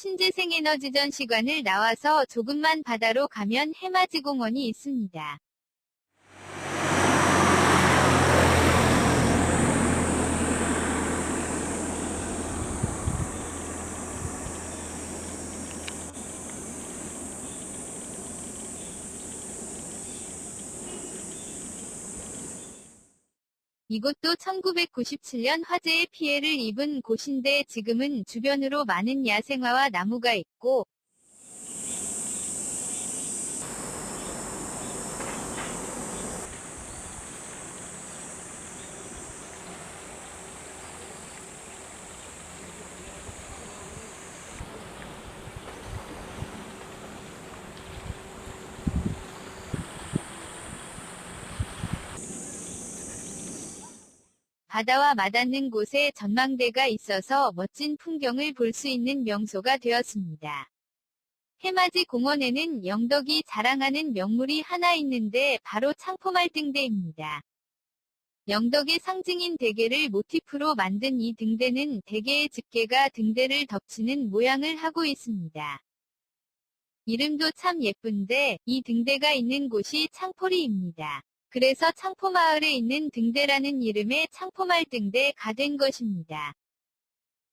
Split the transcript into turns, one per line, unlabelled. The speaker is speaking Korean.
신재생에너지 전시관을 나와서 조금만 바다로 가면 해맞이 공원이 있습니다. 이곳도 1997년 화재의 피해를 입은 곳인데 지금은 주변으로 많은 야생화와 나무가 있고 바다와 맞닿는 곳에 전망대가 있어서 멋진 풍경을 볼 수 있는 명소가 되었습니다. 해맞이 공원에는 영덕이 자랑하는 명물이 하나 있는데 바로 창포말 등대입니다. 영덕의 상징인 대게를 모티프로 만든 이 등대는 대게의 집게가 등대를 덮치는 모양을 하고 있습니다. 이름도 참 예쁜데 이 등대가 있는 곳이 창포리입니다. 그래서 창포마을에 있는 등대라는 이름의 창포말 등대가 된 것입니다.